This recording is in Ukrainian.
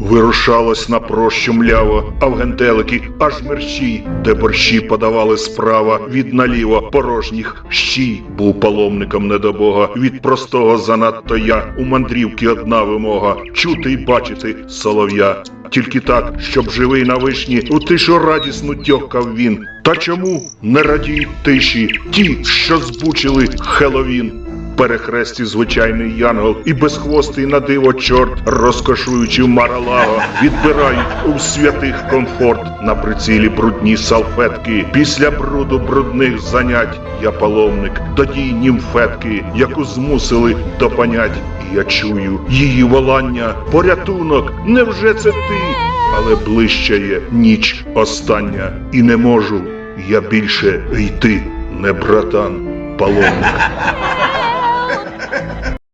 Вирушалось на прощу мляво, а в гентелики аж мерщій, де борщі подавали справа від наліво порожніх щій. Був паломником не до Бога, від простого занадто я, у мандрівки одна вимога, чути й бачити солов'я. Тільки так, щоб живий на вишні, у тишу радісну тьохкав він. Та чому не радіють тиші ті, що збучили Хеловін? Перехресті звичайний янгол і безхвостий на диво чорт, розкошуючи маралаго, відбирають у святих комфорт на прицілі брудні салфетки. Після бруду брудних занять я паломник, додій німфетки, яку змусили до понять. Я чую її волання, порятунок, невже це ти? Але ближчає ніч остання, і не можу я більше йти, не братан, паломник.